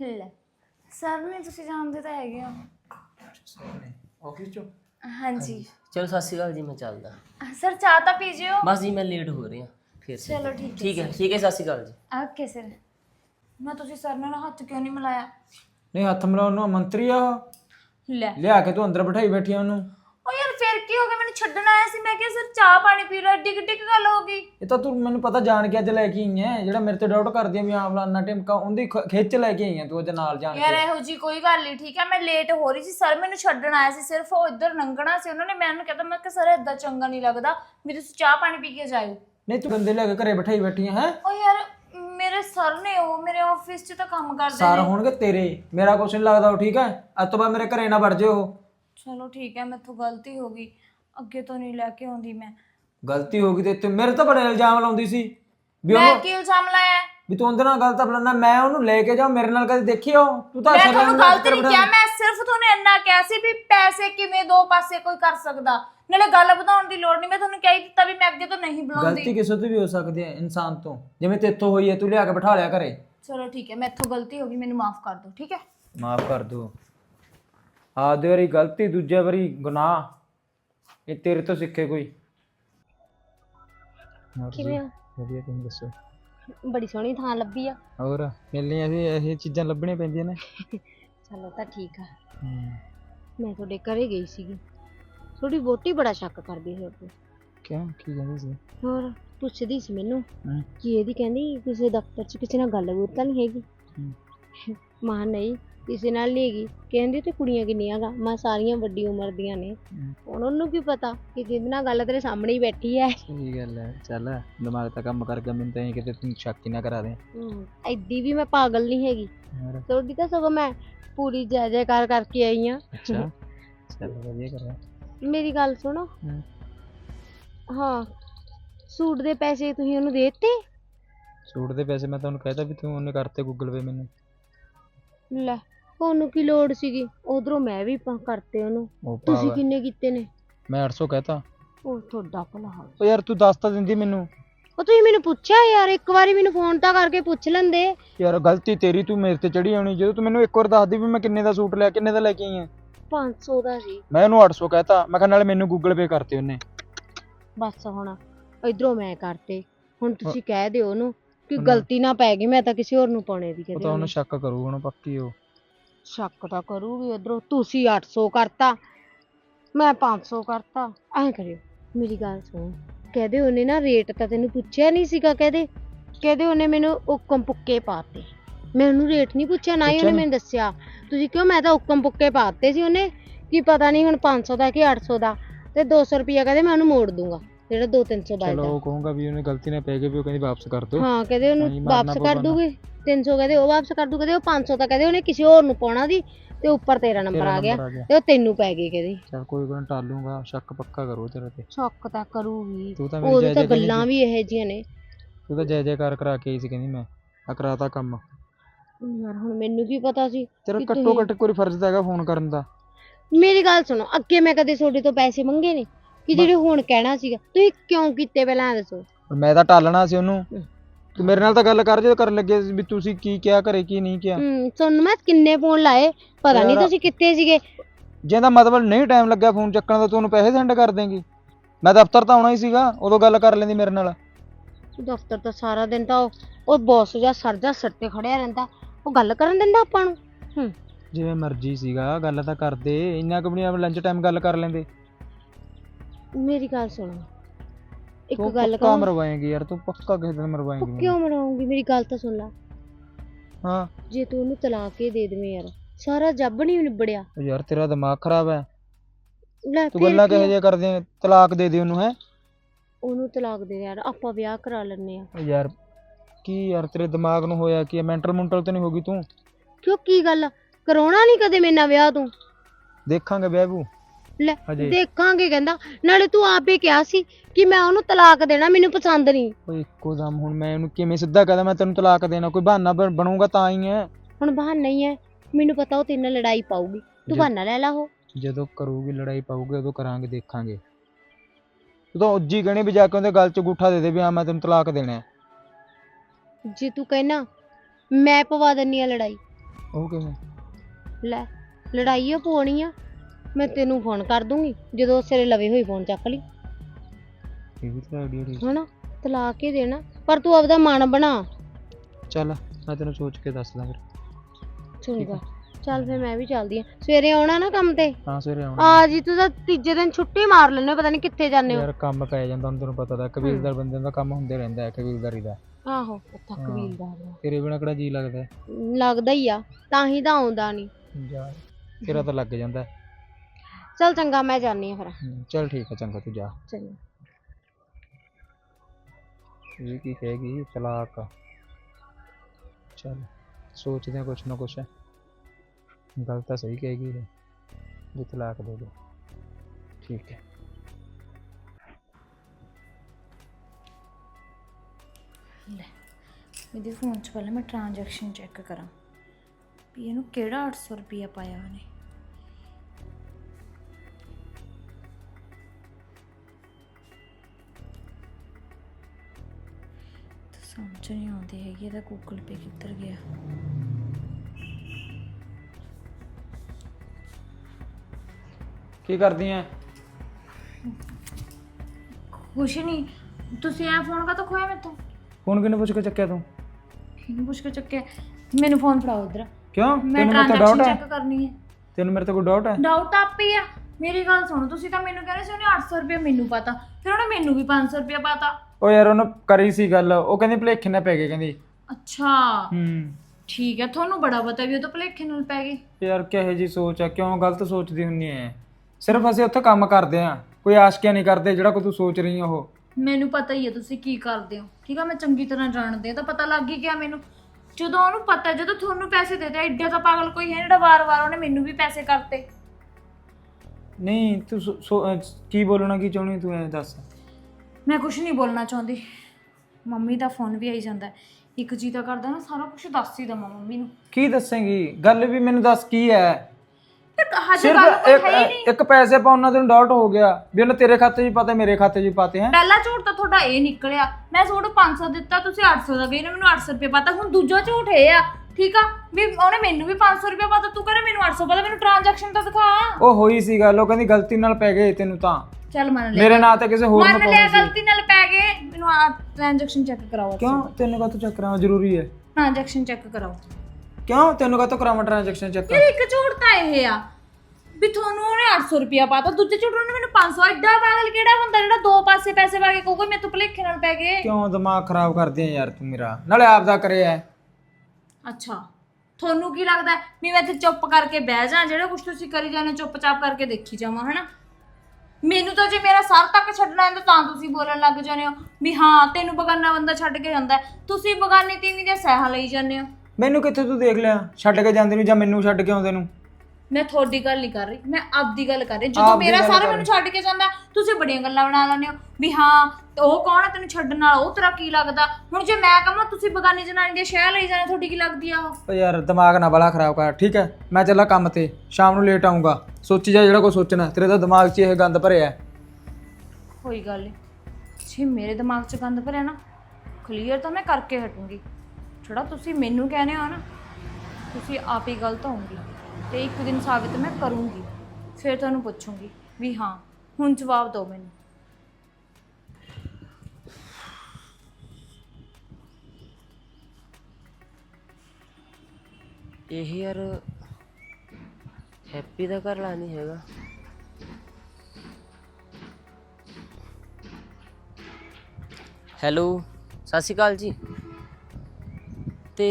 ਲੈ ਸਰ ਨੇ ਤੁਸੀਂ ਜਾਣਦੇ ਤਾਂ ਹੈਗੇ ਹੋ। ਆਫਿਸ ਚੋਂ? ਹਾਂਜੀ। ਚਲੋ ਸਤਿ ਸ਼੍ਰੀ ਅਕਾਲ ਜੀ ਮੈਂ ਚੱਲਦਾ। ਸਰ ਚਾਹ ਤਾਂ ਪੀ ਜਿਓ। ਬਸ ਜੀ ਮੈਂ ਲੇਟ ਹੋ ਰਿਹਾ ਫਿਰ। ਚਲੋ ਠੀਕ ਹੈ ਠੀਕ ਹੈ ਠੀਕ ਹੈ ਸਤਿ ਸ਼੍ਰੀ ਅਕਾਲ ਜੀ। Okay sir. ਮੈਂ ਤੁਸੀਂ ਸਰ ਨਾਲ ਹੱਥ ਕਿਉਂ ਨਹੀਂ ਮਿਲਾਇਆ? ਨਹੀਂ ਹੱਥ ਮਿਲਾਉਣ ਨੂੰ ਮੰਤਰੀ ਆ ਉਹ। ਲੈ। ਲਿਆ ਕੇ ਤੂੰ ਅੰਦਰ ਬਿਠਾਈ ਬੈਠੀ ਆ ਉਹਨੂੰ। ਓ ਯਾਰ ਫਿਰ ਕੀ ਹੋ ਗਿਆ? ਮੈਨੂੰ ਛੱਡਣ ਆਇਆ ਸੀ। ਮੈਂ ਕਿਹਾ ਸਰ ਚਾਹ ਪਾਣੀ ਪੀ ਲਓ ਡਿਗ ਡਿਗ ਗੱਲ ਹੋ ਗਈ। ਇਹ ਤਾਂ ਤੂੰ ਮੈਨੂੰ ਪਤਾ ਜਾਣ ਕੇ ਅੱਜ ਲੈ ਕੇ ਆਈ ਹੈ ਜਿਹੜਾ ਮੇਰੇ ਤੇ ਡਾਊਟ ਕਰਦੀ ਆ ਵੀ ਆਹ ਫਲਾਨਾ ਟਿਮਕਾ ਉਹਦੀ ਖ- ਖਿੱਚ ਲੈ ਕੇ ਆਈ ਹੈ ਤੂੰ ਉਹਦੇ ਨਾਲ ਜਾਣ ਯਾਰ ਕੇ ਇਹੋ ਜੀ ਕੋਈ ਗੱਲ ਨਹੀਂ ਠੀਕ ਹੈ ਮੈਂ ਲੇਟ ਹੋ ਰਹੀ ਸੀ। ਸਰ ਮੈਨੂੰ ਛੱਡਣ ਆਇਆ ਸੀ। ਸਿਰਫ ਉਹ ਇੱਧਰ ਲੰਘਣਾ ਸੀ। ਉਹਨਾਂ ਨੇ ਮੈਨੂੰ ਕਹਿੰਦਾ ਮੈਂ ਕਿ ਸਰ ਏਦਾਂ ਚੰਗਾ ਨਹੀਂ ਲੱਗਦਾ। ਵੀ ਤੁਸੀਂ ਚਾਹ ਪਾਣੀ ਪੀ ਕੇ ਜਾਇਓ। ਨਹੀਂ ਤੂੰ ਬੰਦੇ ਲੈ ਕੇ ਘਰੇ ਬਿਠਾਈ ਬੈਠੀ ਹੈ ਹੈਂ? ਓ ਯਾਰ ਮੇਰੇ ਸਰ ਨੇ ਉਹ ਮੇਰੇ ਆਫਿਸ 'ਚ ਤਾਂ ਕੰਮ ਕਰਦੇ ਸਾਰ ਨੇ। ਹੋਣਗੇ ਤੇਰੇ। ਮੇਰਾ ਕੁਛ ਨਹੀਂ ਲੱਗਦਾ ਉਹ ਠੀਕ ਹੈ? ਅੱਜ ਤੋਂ ਬਾਅਦ ਮੇਰੇ ਘਰੇ ਨਾ ਵੜ ਜਿਓ ਉਹ। ਚਲੋ ਠੀਕ ਹੈ ਮੈਥੋਂ ਗਲਤੀ ਹੋ ਗਈ। ਅੱਗੇ ਤੋਂ ਨਹੀਂ ਲੈ ਕੇ ਆਉਂਦੀ ਮੈਂ। ਗਲਤੀ ਹੋ ਗਈ ਤੇ ਇੱਥੇ ਮੇਰੇ ਤਾਂ ਬੜੇ ਇਲਜ਼ਾਮ ਲਾਉਂਦੀ ਸੀ। ਵੀ ਮੈਂ ਉਹਨੂੰ ਕੀ ਇਲਜ਼ਾਮ ਲਾਇਆ? ਹੈ? ਵੀ ਤੂੰ ਉਹਦੇ ਨਾਲ ਗਲਤ ਬਲਣਾ ਮੈਂ ਉਹਨੂੰ ਲੈ ਕੇ ਜਾਉ ਮੇਰੇ ਨਾਲ ਕਦੇ ਦੇਖੀ ਉਹ ਤੂੰ ਤਾਂ ਮੈਂ ਤੁਹਾਨੂੰ ਗਲਤ ਨਹੀਂ ਕਿਹਾ ਮੈਂ ਸਿਰਫ ਤੁਹਾਨੂੰ ਇੰਨਾ ਕਿਹਾ ਸੀ ਵੀ ਪੈਸੇ ਕਿਵੇਂ ਦੋ ਪਾਸੇ ਕੋਈ ਕਰ ਸਕਦਾ। ਨਾਲੇ ਗੱਲ ਵਧਾਉਣ ਦੀ ਲੋੜ ਨਹੀਂ ਮੈਂ ਤੁਹਾਨੂੰ ਕਹਿ ਦਿੱਤਾ ਵੀ ਮੈਂ ਅੱਗੇ ਤੋਂ ਨਹੀਂ ਗਲਤੀ ਬੁਲਾਉਂਦੀ ਕਿਸੇ ਤੋਂ ਵੀ ਹੋ ਸਕਦੀ ਹੈ ਇਨਸਾਨ ਤੋਂ। ਜਿਵੇਂ ਤੇਥੋਂ ਹੋਈ ਹੈ ਤੂੰ ਲਿਆ ਕੇ ਬਿਠਾ ਲਿਆ ਘਰੇ। ਚਲੋ ਠੀਕ ਹੈ ਮੈਥੋਂ ਗਲਤੀ ਹੋ ਗਈ ਮੈਨੂੰ ਮਾਫ ਕਰ ਦਿਓ ਠੀਕ ਹੈ? ਮਾਫ ਕਰ ਦੋ ਆਦੇ ਵਾਰੀ ਗਲਤੀ ਦੂਜੇ ਵਾਰੀ ਗੁਨਾਹ। ਇਹ ਤੇਰੇ ਤੋਂ ਸਿੱਖੇ ਕੋਈ। ਕਿਵੇਂ? ਵਧੀਆ ਤੁਸੀਂ ਦੱਸੋ? ਬੜੀ ਸੋਹਣੀ ਥਾਂ ਲੱਭੀ ਆ। ਹੋਰ ਮਿਲਣੀਆਂ ਸੀ ਇਹ ਚੀਜ਼ਾਂ ਲੱਭਣੀਆਂ ਪੈਂਦੀਆਂ ਨੇ। ਚਲੋ ਤਾਂ ਠੀਕ ਆ। ਮੈਂ ਤੁਹਾਡੇ ਘਰੇ ਗਈ ਸੀਗੀ। ਤੁਹਾਡੀ ਵੋਟੀ ਬੜਾ ਸ਼ੱਕ ਕਰਦੀ ਸੀ ਉੱਤੇ ਕਿਉਂ? ਕੀ ਕਹਿੰਦੇ ਸੀ? ਹੋਰ ਪੁੱਛਦੀ ਸੀ ਮੈਨੂੰ ਹਮ। ਕਿ ਇਹਦੀ ਕਹਿੰਦੀ ਕਿਸੇ ਦਫ਼ਤਰ 'ਚ ਕਿਸੇ ਨਾਲ ਗੱਲ ਗੁੱਲ ਤਾਂ ਨਹੀਂ ਹੈਗੀ? ਹਮ। ਮਾਂ ਨਹੀਂ। ਕਿਸੇ ਨਾਲ ਨਹੀਂ ਹੈਗੀ। ਕਹਿੰਦੀ ਤੇ ਕੁੜੀਆਂ ਕਿੰਨੀਆਂ ਗਾ ਮੈਂ ਸਾਰੀਆਂ ਵੱਡੀ ਉਮਰ ਦੀਆਂ ਨੇ। ਹੁਣ ਉਹਨੂੰ ਕੀ ਪਤਾ ਕਿ ਜਿਹਦੇ ਨਾਲ ਗੱਲ ਤੇਰੇ ਸਾਹਮਣੇ ਹੀ ਬੈਠੀ ਹੈ ਸਹੀ ਗੱਲ ਹੈ ਚੱਲ ਦਿਮਾਗ ਤਾਂ ਕੰਮ ਕਰ ਗਿਆ ਮੈਨੂੰ ਤਾਂ ਇਹ ਕਿਤੇ ਤੂੰ ਸ਼ੱਕ ਹੀ ਨਾ ਕਰਾ ਦੇ। ਐਡੀ ਵੀ ਮੈਂ ਪਾਗਲ ਨਹੀਂ ਹੈਗੀ। ਤੁਹਾਡੀ ਤਾਂ ਸਗੋਂ ਮੈਂ ਪੂਰੀ ਜੈ ਜੈਕਾਰ ਕਰਕੇ ਆਈ ਆ। ਅੱਛਾ ਚੱਲ ਵਧੀਆ ਕਰਿਆ ਮੇਰੀ ਗੱਲ ਸੁਣੋ। ਹਾਂ। ਸੂਟ ਦੇ ਪੈਸੇ ਤੁਸੀਂ ਉਹਨੂੰ ਦੇ ਦਿੱਤੇ? ਸੂਟ ਦੇ ਪੈਸੇ ਮੈਂ ਤੁਹਾਨੂੰ ਕਹਿਤਾ ਵੀ ਤੂੰ ਉਹਨੇ ਕਰਤੇ ਗੂਗਲ ਪੇ ਮੈਨੂੰ। ਲੈ ਉਹਨੂੰ ਕੀ ਲੋੜ ਸੀਗੀ? ਉਧਰੋਂ ਮੈਂ ਵੀ ਪਾ ਕਰਤੇ ਉਹਨੂੰ। ਉਹ ਤੁਸੀਂ ਭਾਵ ਕਿੰਨੇ ਕੀਤੇ ਨੇ? ਮੈਂ 800 ਕਹਿਤਾ। ਉਹ ਤੁਹਾਡਾ ਭਲਾ ਹੋਵੇ ਉਹ ਯਾਰ ਤੂੰ ਦੱਸ ਤਾਂ ਦਿੰਦੀ ਮੈਨੂੰ। ਉਹ ਤੁਸੀਂ ਮੈਨੂੰ ਪੁੱਛਿਆ ਯਾਰ ਇੱਕ ਵਾਰੀ ਮੈਨੂੰ ਫੋਨ ਤਾਂ ਕਰਕੇ ਪੁੱਛ ਲੈਂਦੇ। ਯਾਰ ਗਲਤੀ ਤੇਰੀ ਤੂੰ ਮੇਰੇ ਤੇ ਚੜੀ ਆਉਣੀ ਜਦੋਂ ਤੂੰ ਮੈਨੂੰ ਇੱਕ ਵਾਰ ਦੱਸਦੀ ਵੀ ਮੈਂ ਕਿੰਨੇ ਦਾ ਸੂਟ ਲਿਆ ਕਿੰਨੇ ਦਾ ਲੈ ਕੇ ਆਈ ਆ। 500 ਦਾ ਸੀ। ਮੈਂ ਉਹਨੂੰ 800 ਕਹਿਤਾ। ਮੈਂ ਕਿਹਾ ਨਾਲੇ ਮੈਨੂੰ ਗੂਗਲ ਪੇ ਕਰਤੇ ਉਹਨੇ। ਬਸ ਹੁਣ ਇਧਰੋਂ ਮੈਂ ਕਰਤੇ। ਹੁਣ ਤੁਸੀਂ ਕਹਿ ਦਿਓ ਉਹਨੂੰ ਕਿ ਉਹਨੂੰ- ਗਲਤੀ ਨਾ ਪੈ ਗਈ ਮੈਂ ਤਾਂ ਕਿਸੇ ਹੋਰ ਨੂੰ ਪਾਉਣੇ ਦੀ ਉਹ ਤਾਂ ਉਹਨੂੰ ਸ਼ੱਕ ਕਰੂ ਹੁਣ ਪੱਕੀ ਉਹ। ਸ਼ੱਕ ਤਾਂ ਕਰੂਗੀ ਉਧਰੋਂ। ਤੁਸੀਂ 800 ਕਰਤਾ। ਮੈਂ 500 ਕਰਤਾ। ਐਂ ਕਰਿਓ ਮੇਰੀ ਗੱਲ ਸੁਣ। ਕਹਦੇ ਉਹਨੇ ਨਾ ਰੇਟ ਤਾਂ ਤੈਨੂੰ ਪੁੱਛਿਆ ਨਹੀਂ ਸੀਗਾ ਕਹਦੇ? ਕਹਦੇ ਉਹਨੇ ਮੈਨੂੰ ਹੁਕਮ ਪੁੱਕੇ ਪਾਤੇ। ਮੈਂ ਉਹਨੂੰ ਰੇਟ ਨਹੀਂ ਪੁੱਛਿਆ ਨਾ ਹੀ ਉਹਨੇ? ਮੈਨੂੰ ਦੱਸਿਆ। ਤੁਸੀਂ ਕਿਉਂ ਮੈਂ ਤਾਂ ਹੁਕਮ ਪੁੱਕੇ ਪਾਤੇ ਸੀ ਉਹਨੇ? ਕੀ ਪਤਾ ਨਹੀਂ ਹੁਣ 500 ਦਾ ਕਿ 800 ਦਾ। ਤੇ 200 ਰੁਪਿਆ ਕਹਦੇ ਮੈਂ ਉਹਨੂੰ ਮੋੜ ਦੂੰਗਾ। ਜਿਹੜਾ 2-300 ਚਲੋ ਬਚਦਾ ਉਹ ਕਹੂੰਗਾ ਵੀ ਉਹਨੇ ਗਲਤੀ ਨਾਲ ਪੈ ਗਈ ਵੀ ਉਹ ਕਹਿੰਦੀ ਵਾਪਸ ਕਰ ਦੋ ਹਾਂ ਕਹਦੇ ਉਹਨੂੰ ਮਾਰਨਾ ਵਾਪਸ ਕਰ ਪਊਗਾ ਨਾ। ਦੂਗੇ 300 ਕਹਦੇ ਉਹ ਵਾਪਸ ਕਰ ਦੂ ਕਹਦੇ ਉਹ 500 ਤਾਂ ਕਹਦੇ ਉਹਨੇ ਕਿਸੇ ਹੋਰ ਨੂੰ ਪਾਉਣਾ ਦੀ ਤੇ ਉੱਪਰ ਤੇਰਾ ਨੰਬਰ ਤੇਰਾ ਆ ਗਿਆ ਨੰਬਰ ਆ ਗਿਆ। ਤੇ ਉਹ ਤੈਨੂੰ ਪੈ ਗਏ ਕਹਦੇ। ਚਲ ਕੋਈ ਗੱਲ ਟਾਲੂੰਗਾ ਸ਼ੱਕ ਪੱਕਾ ਕਰੋ ਤੇਰੇ ਤੇ। ਸ਼ੱਕ ਤਾਂ ਕਰੂਗੀ। ਤੂੰ ਤਾਂ ਮੇਰੀ ਉਹਦੇ ਤਾਂ ਕਹਿੰਦੀ ਗੱਲਾਂ ਸੀ। ਵੀ ਇਹੋ ਜਿਹੀਆਂ ਨੇ। ਤੂੰ ਤਾਂ ਜੈ ਜੈਕਾਰ ਕਰਾ ਕੇ ਆਈ ਸੀ ਕਹਿੰਦੀ ਮੈਂ ਆ ਕਰਾਤਾ ਕੰਮ। ਯਾਰ ਹੁਣ ਮੈਨੂੰ ਕੀ ਪਤਾ ਸੀ ਤੇਰਾ ਕਿ ਘੱਟੋ ਤੁਸੀਂ- ਘੱਟ ਕੋਈ ਫਰਜ਼ ਤਾਂ ਹੈਗਾ ਫੋਨ ਕਰਨ ਦਾ। ਮੇਰੀ ਗੱਲ ਸੁਣੋ ਅੱਗੇ ਮੈਂ ਕਦੇ ਤੁਹਾਡੇ ਤੋਂ ਪੈਸੇ ਮੰਗੇ ਨੇ? ਕਿ ਜਿਹੜੇ ਹੁਣ ਕਹਿਣਾ ਸੀਗਾ ਤੁਸੀਂ ਕਿਉਂ ਕੀਤੇ ਪਹਿਲਾਂ ਇਹ ਦੱਸੋ? ਮੈਂ ਤਾਂ ਟਾਲਣਾ ਸੀ ਉਹਨੂੰ। ਤੂੰ ਮੇਰੇ ਨਾਲ ਤਾਂ ਗੱਲ ਕਰ ਜੇ ਕਰਨ ਲੱਗੇ ਸੀ ਵੀ ਤੁਸੀਂ ਕੀ ਕਿਹਾ ਘਰੇ ਕੀ ਨਹੀਂ ਕਿਹਾ। ਹੂੰ ਸੁਣ ਮੈਂ ਕਿੰਨੇ ਫੋਨ ਲਾਏ ਪਤਾ ਨਹੀਂ ਤੁਸੀਂ ਕਿੱਥੇ ਸੀਗੇ। ਜਿਹਦਾ ਮਤਲਬ ਨਹੀਂ ਟਾਈਮ ਲੱਗਿਆ ਫੋਨ ਚੱਕਣ ਦਾ ਤੂੰ ਉਹਨੂੰ ਪੈਸੇ ਸੈਂਡ ਕਰ ਦੇਂਗੀ। ਮੈਂ ਦਫ਼ਤਰ ਤਾਂ ਆਉਣਾ ਹੀ ਸੀਗਾ ਉਦੋਂ ਗੱਲ ਕਰ ਲੈਂਦੀ ਮੇਰੇ ਨਾਲ। ਦਫ਼ਤਰ ਤਾਂ ਸਾਰਾ ਦਿਨ ਤਾਂ ਉਹ- ਉਹ ਬੌਸ ਜਾਂ ਸਰ ਜਾਂ ਸਿਰ ਤੇ ਖੜਿਆ ਰਹਿੰਦਾ। ਉਹ ਗੱਲ ਕਰਨ ਦਿੰਦਾ ਆਪਾਂ ਨੂੰ। ਹੂੰ। ਜਿਵੇਂ ਮਰਜ਼ੀ ਸੀਗਾ ਗੱਲ ਤਾਂ ਕਰਦੇ। ਇੰਨਾ ਕੁ ਵੀ ਨਹੀਂ ਲੰਚ ਟਾਈਮ ਗੱਲ ਕਰ ਲੈਂਦੇ। ਮੇਰੀ ਗੱਲ ਸੁਣੋ। ਇੱਕ ਤੂੰ ਗੱਲ ਪੱਕਾ ਕਹਾਂ। ਮਰਵਾਏਂਗੀ ਯਾਰ ਤੂੰ ਪੱਕਾ ਕਿਸੇ ਦਿਨ ਮਰਵਾਏਂਗੀ ਮੈਨੂੰ ਕਿਉਂ ਮਰਾਉਂਗੀ? ਮੇਰੀ ਗੱਲ ਤਾਂ ਸੁਣ ਲੈ। ਹਾਂ। ਜੇ ਤੂੰ ਉਹਨੂੰ ਤਲਾਕ ਹੀ ਦੇ ਦੇਵੇਂ ਯਾਰ ਸਾਰਾ ਜੱਬ ਨਹੀਂ ਨਿਬੜਿਆ। ਉਹ ਯਾਰ ਤੇਰਾ ਦਿਮਾਗ ਖਰਾਬ ਹੈ ਲੈ ਤੂੰ ਫਿਰ ਗੱਲਾਂ ਕਿਹੋ? ਜਿਹੀਆਂ ਕਰਦੇ ਆਂ? ਤਲਾਕ ਦੇ ਦੇ ਉਹਨੂੰ ਹੈ? ਉਹਨੂੰ ਤਲਾਕ ਦੇ ਯਾਰ ਆਪਾਂ ਵਿਆਹ ਕਰਾ ਲੈਨੇ ਆ ਯਾਰ ਕੀ ਯਾਰ ਤੇਰੇ ਦਿਮਾਗ ਨੂੰ ਹੋਇਆ ਕੀ ਮੈਂਟਲ ਮੁੰਟਲ ਤੇ ਨਹੀਂ ਹੋ ਗਈ ਤੂੰ? ਕਿਉਂ ਕੀ ਗੱਲ? ਕਰਾਉਣਾ ਨਹੀਂ ਕਦੇ ਮੇਰੇ ਨਾਲ ਵਿਆਹ ਤੂੰ? ਦੇਖਾਂਗੇ ਬਹਿਬੂ। ਲੈ ਹਜੇ। ਦੇਖਾਂਗੇ ਕਹਿੰਦਾ ਨਾਲੇ ਤੂੰ ਆਪੇ ਕਿਹਾ ਸੀ ਕਿ ਮੈਂ ਉਹਨੂੰ ਤਲਾਕ ਦੇਣਾ ਮੈਨੂੰ ਪਸੰਦ ਨਹੀਂ। ਓਏ ਇੱਕੋ ਦਮ ਹੁਣ ਮੈਂ ਉਹਨੂੰ ਕਿਵੇਂ ਸਿੱਧਾ ਕਹਦਾ ਮੈਂ ਤੈਨੂੰ ਤਲਾਕ ਦੇਣਾ ਕੋਈ ਬਹਾਨਾ ਬਣ- ਬਣੂਗਾ ਤਾਂ ਹੀ ਹੈ ਹੁਣ ਬਹਾਨਾ ਹੀ ਹੈ ਮੈਨੂੰ ਪਤਾ ਉਹ ਤੇਰੇ ਨਾਲ ਲੜਾਈ ਪਾਊਗੀ। ਤੂੰ ਜੇ- ਬਹਾਨਾ ਲੈ ਲਾ ਉਹ। ਜਦੋਂ ਕਰੂਗੀ ਲੜਾਈ ਪਾਊਗੀ ਉਦੋਂ ਕਰਾਂਗੇ ਦੇਖਾਂਗੇ। ਤੂੰ ਤਾਂ ਉੱਜੀ ਕਹਿਣੀ ਵੀ ਜਾ ਕੇ ਉਹਦੇ ਗਲ 'ਚ ਅੰਗੂਠਾ ਦੇ ਦੇ ਵੀ ਹਾਂ ਮੈਂ ਤੈਨੂੰ ਤਲਾਕ ਦੇਣਾ ਹੈ। ਜੇ ਤੂੰ ਕਹਿਣਾ ਮੈਂ ਪਵਾ ਦਿੰਨੀ ਆ ਲੜਾਈ। ਉਹ ਕਿਵੇਂ? ਲੈ ਲੜਾਈ ਉਹ ਪਵਾਉਣੀ ਆ। ਮੈਂ ਤੈਨੂੰ ਫੋਨ ਕਰ ਦੂੰਗੀ ਜਦੋਂ ਸਿਰੇ ਲਵੇ ਹੋਈ ਫੋਨ ਚੱਕ ਲਈ। ਇਹ ਵੀ ਤਾਂ ਆਈਡੀਆ ਠੀਕ ਹਨਾ? ਤਲਾਕ ਹੀ ਦੇਣਾ। ਪਰ ਤੂੰ ਆਪਦਾ ਮਨ ਬਣਾ। ਚੱਲ ਮੈਂ ਤੈਨੂੰ ਸੋਚ ਕੇ ਦੱਸਦਾ ਫਿਰ। ਚੰਗਾ। ਚੱਲ ਫਿਰ ਮੈਂ ਵੀ ਚੱਲਦੀ ਆ। ਸਵੇਰੇ ਆਉਣਾ ਨਾ ਕੰਮ ਤੇ? ਹਾਂ ਸਵੇਰੇ ਆਉਣਾ। ਆ ਜੀ ਤੂੰ ਤਾਂ ਤੀਜੇ ਦਿਨ ਛੁੱਟੀ ਮਾਰ ਲੈਣੇ ਪਤਾ ਨਹੀਂ ਕਿੱਥੇ ਜਾਂਦੇ ਹੋ। ਯਾਰ ਕੰਮ ਪੈ ਜਾਂਦਾ ਹੁਣ ਤੈਨੂੰ ਪਤਾ ਤਾਂ ਕਬੀਲਦਾਰ ਬੰਦੇ ਦਾ ਕੰਮ ਹੁੰਦੇ ਰਹਿੰਦਾ ਹੈ ਕਬੀਲਦਾਰੀ ਦਾ। ਆਹੋ ਉੱਥਾ ਹਾਂ। ਕਬੀਲਦਾਰ ਦਾ। ਤੇਰੇ ਬਿਨਾ ਕਿਹੜਾ ਜੀ ਲੱਗਦਾ ਹੈ? ਲੱਗਦਾ ਹੀ ਆ ਤਾਂ ਹੀ ਤਾਂ ਆਉਂਦਾ ਨਹੀਂ। ਯਾਰ ਤੇਰਾ ਤਾਂ ਲੱਗ ਜਾਂਦਾ ਹੈ। ਚੱਲ ਚੰਗਾ ਮੈਂ ਜਾਣੀ ਆ ਫਿਰ। ਹਮ, ਚੱਲ ਠੀਕ ਹੈ ਚੰਗਾ ਤੂੰ ਜਾ। ਚੰਗਾ। ਇਹ ਕੀ ਕਹੇਗੀ ਤਲਾਕ? ਚੱਲ ਸੋਚਦੇ ਹਾਂ ਕੁਛ ਨਾ ਕੁਛ। ਗੱਲ ਤਾਂ ਸਹੀ ਕਹੇਗੀ ਇਹ ਵੀ ਤਲਾਕ ਦੇ ਦੋ ਠੀਕ ਹੈ। ਲੈ ਇਹਦੇ ਫੋਨ 'ਚ ਪਹਿਲਾਂ ਮੈਂ ਟ੍ਰਾਂਜੈਕਸ਼ਨ ਚੈੱਕ ਕਰਾਂ। ਵੀ ਇਹਨੂੰ ਕਿਹੜਾ 800 ਰੁਪਇਆ ਪਾਇਆ ਉਹਨੇ? ਸਮਝ ਨਹੀਂ ਆਉਂਦੀ ਹੈਗੀ ਇਹਦਾ ਗੂਗਲ ਪੇ ਕਿੱਧਰ ਗਿਆ? ਕੀ ਕਰਦੀ ਐ? ਕੁਛ ਨਹੀਂ ਤੁਸੀਂ ਐ ਫੋਨ ਕਾ ਖੋਇਆ ਮੇਰੇ ਤੋਂ ਫੋਨ ਕਿਹਨੇ ਪੁੱਛ ਕੇ ਚੱਕਿਆ ਤੂੰ? ਕਿਹਨੂੰ ਪੁੱਛ ਕੇ ਚੱਕਿਆ? ਮੈਨੂੰ ਫੋਨ ਫੜਾਓ ਉਧਰ। ਕਿਉਂ? ਮੈਂ ਤੈਨੂੰ ਮੇਰੇ ਤੋਂ ਟ੍ਰਾਂਜੈਕਸ਼ਨ ਡਾਊਟ ਹੈ ਚੈੱਕ ਕਰਨੀ ਹੈ ਤੈਨੂੰ ਮੇਰੇ ਤੋਂ ਕੋਈ ਡਾਊਟ ਹੈ ਡਾਊਟ ਆਪੇ ਆ। ਮੇਰੀ ਗੱਲ ਸੁਣੋ ਤੁਸੀਂ ਤਾਂ ਮੈਨੂੰ ਕਹਿੰਦੇ ਸੀ ਉਹਨੇ 800 ਰੁਪਏ ਮੈਨੂੰ ਪਤਾ। ਫਿਰ ਉਹਨੇ ਮੈਨੂੰ ਵੀ 500 ਰੁਪਏ ਪਤਾ। ਉਹ ਯਾਰ ਉਹਨੂੰ ਕਰੀ ਸੀ ਗੱਲ ਉਹ ਕਹਿੰਦੀ ਭਲੇਖੇ ਨਾਲ ਪੈ ਗਏ ਕਹਿੰਦੀ। ਅੱਛਾ। ਹੂੰ। ਠੀਕ ਹੈ ਤੁਹਾਨੂੰ ਬੜਾ ਪਤਾ ਵੀ ਉਹ ਤਾਂ ਭਲੇਖੇ ਨਾਲ ਪੈ ਗਈ। ਯਾਰ ਕਿਹੋ ਜੀ ਸੋਚ ਆ ਕਿਉਂ ਗਲਤ ਸੋਚਦੀ ਹੁੰਨੀ ਐ। ਸਿਰਫ ਅਸੀਂ ਉੱਥੇ ਕੰਮ ਕਰਦੇ ਆ ਕੋਈ ਆਸ਼ਕੀਆਂ ਨਹੀਂ ਕਰਦੇ ਜਿਹੜਾ ਕੋ ਤੂੰ ਸੋਚ ਰਹੀ ਆ ਉਹ। ਮੈਨੂੰ ਪਤਾ ਹੀ ਹੈ ਤੁਸੀਂ ਕੀ ਕਰਦੇ ਹੋ ਠੀਕ ਆ ਮੈਂ ਚੰਗੀ ਤਰ੍ਹਾਂ ਜਾਣਦੀ ਹਾਂ ਤਾਂ ਪਤਾ ਲੱਗ ਹੀ ਗਿਆ ਮੈਨੂੰ। ਜਦੋਂ ਉਹਨੂੰ ਪਤਾ ਜਦੋਂ ਤੁਹਾਨੂੰ ਪੈਸੇ ਦੇ ਐਡਾ ਤਾਂ ਪਾਗਲ ਕੋਈ ਹੈ ਜਿਹੜਾ ਵਾਰ-ਵਾਰ ਉਹਨੇ ਮੈਨੂੰ ਵੀ ਪੈਸੇ ਕਰਤੇ। ਨਹੀਂ ਤੂੰ ਸੋ- ਸੋ- ਅਹ ਕੀ ਬੋਲਣਾ ਕੀ ਚਾਹੁੰਦੀ ਤੂੰ ਐ ਦੱਸ। ਮੈਂ ਕੁਝ ਨਹੀਂ ਬੋਲਣਾ ਚਾਹੁੰਦੀ। ਮੰਮੀ ਦਾ ਫੋਨ ਵੀ ਆਈ ਜਾਂਦਾ। ਹੈ। ਇੱਕ ਜੀ ਤਾਂ ਕਰਦਾ ਨਾ ਸਾਰਾ ਕੁਝ ਦੱਸ ਹੀ ਦਵਾਂ ਮੰਮੀ ਨੂੰ। ਕੀ ਦੱਸੇਂਗੀ? ਗੱਲ ਵੀ ਮੈਨੂੰ ਦੱਸ ਕੀ ਤੇ ਹਜੇ ਸਿਰਫ ਕੋਈ ਇੱਕ ਹੈ ਹੀ ਨਹੀਂ। ਇੱਕ ਪੈਸੇ ਪਾਉਣਾ ਤੈਨੂੰ ਡਾਊਟ ਹੋ ਗਿਆ। ਵੀ ਉਹਨੇ ਤੇਰੇ ਖਾਤੇ 'ਚ ਪਾਤੇ ਮੇਰੇ ਖਾਤੇ 'ਚ ਪਾਤੇ ਹੈ? ਪਹਿਲਾ ਝੂਠ ਤਾਂ ਤੁਹਾਡਾ ਇਹ ਨਿਕਲਿਆ। ਮੈਂ ਤੁਹਾਨੂੰ 500 ਦਿੱਤਾ ਤੁਸੀਂ 800 ਦਾ ਗਈ ਨੇ ਮੈਨੂੰ 800 ਰੁਪਏ ਪਤਾ। ਹੁਣ ਦੂਜਾ ਝੂਠ ਇਹ ਆ ਠੀਕ ਆ? ਵੀ ਉਹਨੇ ਮੈਨੂੰ ਵੀ 500 ਰੁਪਏ ਪਤਾ। ਤੂੰ ਕਹਿੰਦਾ ਮੈਨੂੰ 800 ਪਤਾ ਮੈਨੂੰ ਟ੍ਰਾਂਜੈਕਸ਼ਨ ਤਾਂ ਦਿਖਾ। ਉਹ ਹੋਈ ਸੀ ਗੱਲ ਉਹ ਕਹਿੰਦੀ ਗਲਤੀ ਨਾਲ ਪੈ ਗਏ ਤੈਨੂੰ ਤਾਂ। ਚੱਲ ਮੰਨ ਲਿਆ। ਮੇਰੇ ਨਾਂ ਤੇ ਕਿਸੇ ਹੋਰ ਨੂੰ ਮੰਨ ਲਿਆ ਪਾਉਣੀ ਸੀ। ਗਲਤੀ ਨਾਲ ਪੈ ਗਏ। ਮੈਨੂੰ ਆ ਟ੍ਰਾਂਜੈਕਸ਼ਨ ਚੈੱਕ ਕਰਾਓ ਕਿਉਂ? ਤੈਨੂੰ ਕਾਹਤੋਂ ਚੈੱਕ ਕਰਾਉਣਾ? ਜ਼ਰੂਰੀ ਹੈ। ਟ੍ਰਾਂਜੈਕਸ਼ਨ ਚੈੱਕ ਕਰਾਓ। ਕਿਉਂ? ਤੈਨੂੰ ਕਾਹਤੋਂ ਕਰਾਵਾਂ ਟ੍ਰਾਂਜੈਕਸ਼ਨ ਚੈੱਕ ਯਾਰ ਇੱਕ ਝੂਠ ਤਾਂ ਇਹ ਆ ਵੀ ਤੁਹਾਨੂੰ ਉਹਨੇ 800 ਰੁਪਿਆ ਪਾਤਾ। ਦੂਜੇ ਝੂਠ ਉਹਨੇ ਮੈਨੂੰ 500 ਐਡਾ ਪਾਗਲ ਕਿਹੜਾ ਹੁੰਦਾ ਜਿਹੜਾ ਦੋ ਪਾਸੇ ਪੈਸੇ ਪਾ ਕੇ ਕਹੂਗਾ ਮੈਂ ਤੂੰ ਭਲੇਖੇ ਨਾਲ ਪੈ ਗਏ। ਕਿਉਂ? ਦਿਮਾਗ ਖਰਾਬ ਕਰਦੀ ਆ ਯਾਰ ਤੂੰ ਮੇਰਾ। ਨਾਲੇ ਆਪ ਦਾ ਕਰਿਆ ਹੈ। ਅੱਛਾ। ਤੁਹਾਨੂੰ ਕੀ ਲੱਗਦਾ? ਹੈ ਵੀ ਮੈਂ ਇੱਥੇ ਚੁੱਪ ਕਰਕੇ ਬਹਿ ਜਾ ਜਿਹੜਾ ਕੁਝ ਤੁਸੀਂ ਕਰੀ ਜਾਂਦੇ ਹੋ, ਚੁੱਪਚਾਪ ਕਰਕੇ ਦੇਖੀ ਜਾਵਾਂ ਹਨਾ? ਮੈਨੂੰ ਤਾਂ ਜੇ ਮੇਰਾ ਸਰ ਤੱਕ ਛੱਡਣਾ ਹੁੰਦਾ ਤਾਂ ਤੁਸੀਂ ਬੋਲਣ ਲੱਗ ਜਾਂਦੇ ਹੋ ਵੀ ਹਾਂ, ਤੈਨੂੰ ਬਗਾਨਾ ਬੰਦਾ ਛੱਡ ਕੇ ਜਾਂਦਾ ਹੈ। ਤੁਸੀਂ ਬਗਾਨੀ ਤੀਵੀਂ ਦੇ ਸਹਿਹਾ ਲਈ ਜਾਂਦੇ ਹੋ। ਮੈਨੂੰ ਕਿੱਥੇ ਤੂੰ ਦੇਖ ਲਿਆ? ਛੱਡ ਕੇ ਜਾਂਦੇ ਨੂੰ ਜਾਂ ਮੈਨੂੰ ਛੱਡ ਕੇ ਆਉਂਦੇ ਨੂੰ? ਮੈਂ ਤੁਹਾਡੀ ਗੱਲ ਨਹੀਂ ਕਰ ਰਹੀ ਮੈਂ ਆਪਦੀ ਗੱਲ ਕਰ ਰਹੀ ਜਦੋਂ ਮੇਰਾ ਗੱਲ ਸਾਰਾ ਕਰ ਮੈਨੂੰ ਛੱਡ ਕੇ ਜਾਂਦਾ ਤੁਸੀਂ ਬੜੀਆਂ ਗੱਲਾਂ ਬਣਾ ਲੈਂਦੇ ਹੋ ਵੀ ਹਾਂ ਉਹ ਕੌਣ ਹੈ ਤੈਨੂੰ ਛੱਡਣ ਵਾਲਾ ਉਹ ਤੇਰਾ ਕੀ ਲੱਗਦਾ? ਹੁਣ ਜੇ ਮੈਂ ਕਹਾਂ ਤੁਸੀਂ ਬਗਾਨੀ ਜਨਾਨੀ ਦੀ ਸ਼ਹਿ ਲਈ ਜਾਂਦੇ ਤੁਹਾਡੀ ਕੀ ਲੱਗਦੀ ਆ ਉਹ? ਓ ਯਾਰ ਦਿਮਾਗ ਨਾ ਬੜਾ ਖਰਾਬ ਕਰ ਠੀਕ ਹੈ? ਮੈਂ ਚੱਲਾ ਕੰਮ ਤੇ ਸ਼ਾਮ ਨੂੰ ਲੇਟ ਆਉਂਗਾ ਸੋਚੀ ਜਾ ਜਿਹੜਾ ਕੋ ਸੋਚਣਾ ਤੇਰੇ ਤਾਂ ਦਿਮਾਗ 'ਚ ਇਹ ਗੰਦ ਭਰਿਆ ਹੈ। ਕੋਈ ਗੱਲ ਜੇ ਮੇਰੇ ਦਿਮਾਗ 'ਚ ਗੰਦ ਭਰਿਆ ਨਾ ਕਲੀਅਰ ਤਾਂ ਮੈਂ ਕਰਕੇ ਹਟੂੰਗੀ। ਜਿਹੜਾ ਤੁਸੀਂ ਮੈਨੂੰ ਕਹਿੰਦੇ ਹੋ ਨਾ ਤੁਸੀਂ ਆਪ ਹੀ ਗਲਤ ਹੋਵੋਗੇ। ਤੇ ਇੱਕ ਦਿਨ ਸਾਬਿਤ ਮੈਂ ਕਰੂੰਗੀ, ਫਿਰ ਤੁਹਾਨੂੰ ਪੁੱਛੂੰਗੀ ਵੀ ਹਾਂ, ਹੁਣ ਜਵਾਬ ਦਿਓ ਮੈਨੂੰ। ਇਹ ਯਾਰ ਹੈਪੀ ਦਾ ਘਰ ਲਾ ਨਹੀਂ ਹੈਗਾ। ਹੈਲੋ, ਸਤਿ ਸ਼੍ਰੀ ਅਕਾਲ ਜੀ। ਤੇ